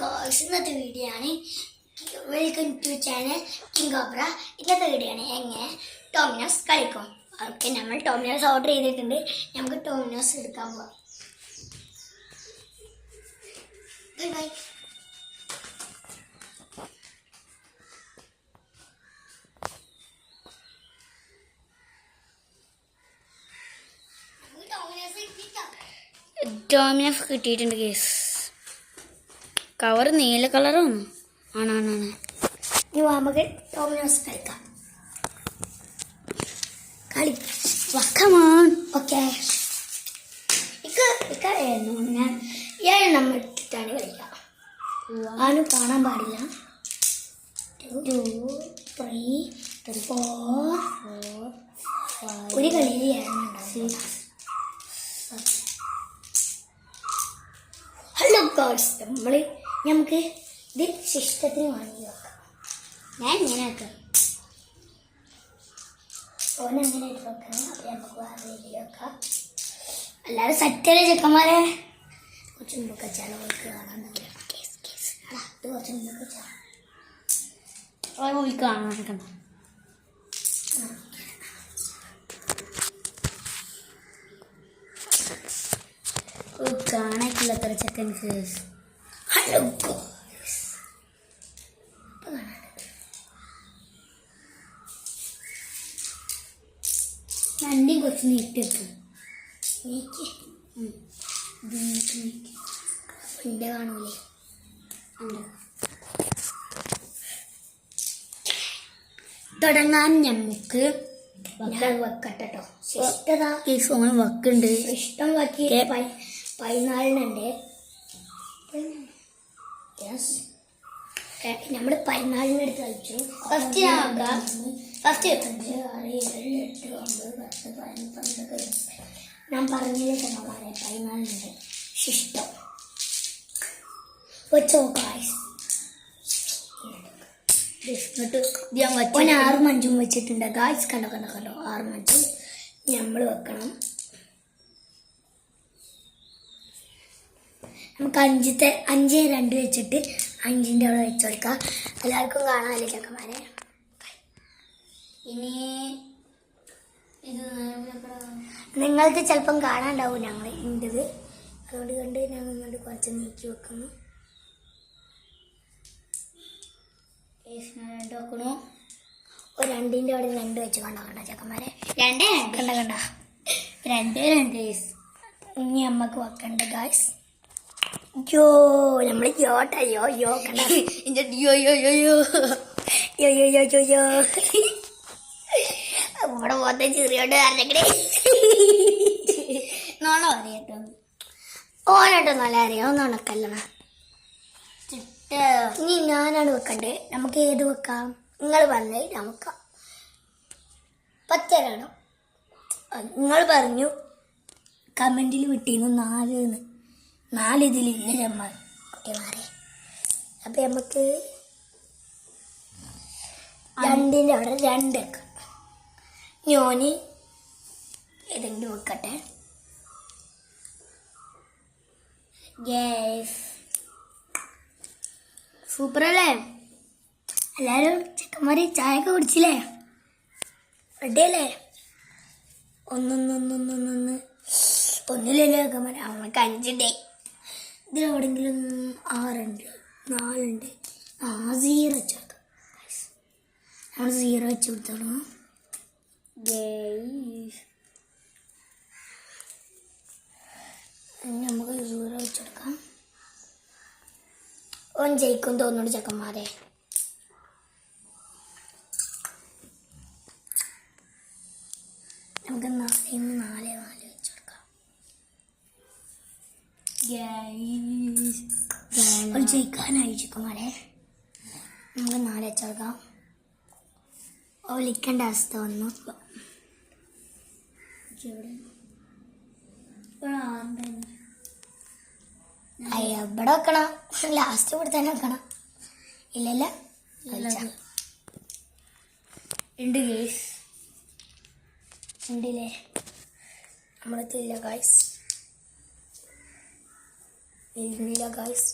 Goals ഇന്നത്തെ video ആണ്. Welcome to channel king ഓബ്ര ഇന്നത്തെ വീഡിയോ ആണ് എങ്ങനെ? ടോമിനോസ് കളിക്കും. ഓക്കെ നമ്മൾ ടോമിനോസ് ഓർഡർ ചെയ്തിട്ടുണ്ട്. നമുക്ക് ടോമിനോസ് എടുക്കാൻ പോവാം. ബൈ ഡോമിനോസ് കിട്ടിയിട്ടുണ്ട്. കേസ് കവർ നീല കളറാണ് ആണാണാണ് ഇനി നമുക്ക് ടോമിനോസ് കളിക്കാം. കളി. വക്കമാണ് ഓക്കെ ഇക്ക ഇക്ക ഞാൻ ഏഴെണ്ണം എടുത്തിട്ടാണ് കളിക്കുക ആരും കാണാൻ പാടില്ല. ടു ത്രീ ഫോർ ഒരു കളിയിൽ ഏഴെണ്ണം ഹലോ ഗോഡ്സ് നമ്മൾ നമുക്ക് ഇത് ശിഷ്ടത്തിന് വാങ്ങി വെക്കാം. ഞാൻ ഇങ്ങനെ വെക്കാം. ഓനങ്ങനെ ഇട്ട് വെക്കണം അപ്പം നമുക്ക് വേറെ രീതിയിൽ വെക്കാം. അല്ലാതെ സെറ്റല്ലേ ചെക്കന്മാരെ കുറച്ച് മുമ്പൊക്കെ ചിലവർക്ക് കാണാൻ കേസ് കേസ് അതാ കുറച്ച് മുമ്പൊക്കെ ചില കാണാൻ കണ്ടോ കാണാക്കില്ല അത്ര ചെക്കൻ കേസ് രണ്ടും കുറച്ച് നീട്ടിട്ട് നീക്കി ഇത് നീക്കി നീക്കി എന്റെ തുടങ്ങാൻ നമുക്ക് വെക്കട്ടോ ഇഷ്ടതാ. ഈ സോൺ വെക്കുണ്ട്. ഇഷ്ടം വെക്കി. പതിനാലിനുണ്ട് നമ്മൾ പതിനാലിന് എടുത്ത് കളിച്ചു. ഫസ്റ്റ് ഫസ്റ്റ് അഞ്ച് ആറ് ഏഴ് എട്ട് ഒമ്പത് പത്ത് പതിനൊന്ന് പന്ത്രണ്ട്. ഞാൻ പറഞ്ഞതിൽ പതിനാലിന് പതിനാലിനുണ്ട് ശിഷ്ടം. വെച്ചോ ആറും അഞ്ചും ഇത് ഞാൻ വച്ചു ആറ് മഞ്ചും വെച്ചിട്ടുണ്ട്. ഗായ്സ് കണ്ടോ കണ്ടോ കണ്ടോ? ആറ് മഞ്ചും നമ്മൾ വെക്കണം. നമുക്ക് അഞ്ചത്തെ അഞ്ച് രണ്ട് വെച്ചിട്ട് അഞ്ചിന്റെ അവിടെ വെച്ച് കൊടുക്കാം. എല്ലാവർക്കും കാണാമല്ലേ ചക്കന്മാരെ. ഇനി നിങ്ങൾക്ക് ചിലപ്പം കാണാണ്ടാവും ഞങ്ങൾ ഉണ്ടത് അതുകൊണ്ട് കണ്ട് ഞാൻ നിങ്ങളുടെ കുറച്ച് നീക്കി വെക്കുന്നു. വെക്കണു ഒരു രണ്ടിന്റെ അവിടെ രണ്ട് വെച്ച് കണ്ടോ കണ്ട ചക്കന്മാരെ? രണ്ടേ രണ്ട്. കണ്ട കണ്ട? രണ്ടേ രണ്ട് ഇനി അമ്മയ്ക്ക് വെക്കണ്ട ഗായ്സ് യോ നമ്മൾ യോട്ട യോ യോ ഇന്റെ യോ യോ യോ യോ യോ യോ യോ യോ യോ ഇവിടെ പോത്ത ചെറിയോട്ട് അറിഞ്ഞേ നോണ അറിയട്ടോ ഓനാട്ടോ നല്ല അറിയാം നോണക്കല്ലണ ചിട്ട. ഇനി ഞാനാണ് വെക്കണ്ടേ? നമുക്ക് ഏത് വെക്കാം? നിങ്ങൾ പറഞ്ഞേ നമുക്ക് പച്ചരാണോ നിങ്ങൾ പറഞ്ഞു കമന്റിൽ വിട്ടിരുന്നു നാല് നാലിതിൽ ഇന്ന് നമ്മൾ കുട്ടിമാരെ അപ്പം നമുക്ക് രണ്ടിന്റെ അവിടെ രണ്ട് വെക്കാം ഞാൻ ഏതെങ്കിലും വെക്കട്ടെ. ഗ്യാസ് സൂപ്പറല്ലേ എല്ലാവരും ചെക്കന്മാർ ചായക്ക് കുടിച്ചില്ലേ? റെഡിയല്ലേ ഒന്നൊന്നൊന്നൊന്നൊന്നൊന്ന്. ഒന്നില്ലല്ലോ ചെക്കന്മാർ അവനക്ക് അഞ്ചുണ്ടേ ഇതിലെവിടെങ്കിലും ആറുണ്ട് നാലുണ്ട്. ആ സീറോ വെച്ച് കൊടുക്കാം നമ്മൾ സീറോ വെച്ച് കൊടുത്തോളൂ. നമുക്ക് സീറോ വെച്ച് കൊടുക്കാം. ഓൻ ജയിക്കും തോന്നുന്നു ചെക്കന്മാരെ. നമുക്ക് നാല് നാല് ഓൻ മോനെ നമുക്ക് നാല് വെച്ച് വിളിക്കേണ്ട അവസ്ഥ വന്നു. അയ്യ ഇവിടെ വെക്കണം? ലാസ്റ്റ് ഇവിടെ തന്നെ വെക്കണം. ഇല്ലല്ല ഉണ്ട് ഗേസ് ഉണ്ടില്ലേ? നമ്മളെത്തില്ല ഗായ്സ് ഇല്ല ഗായ്സ്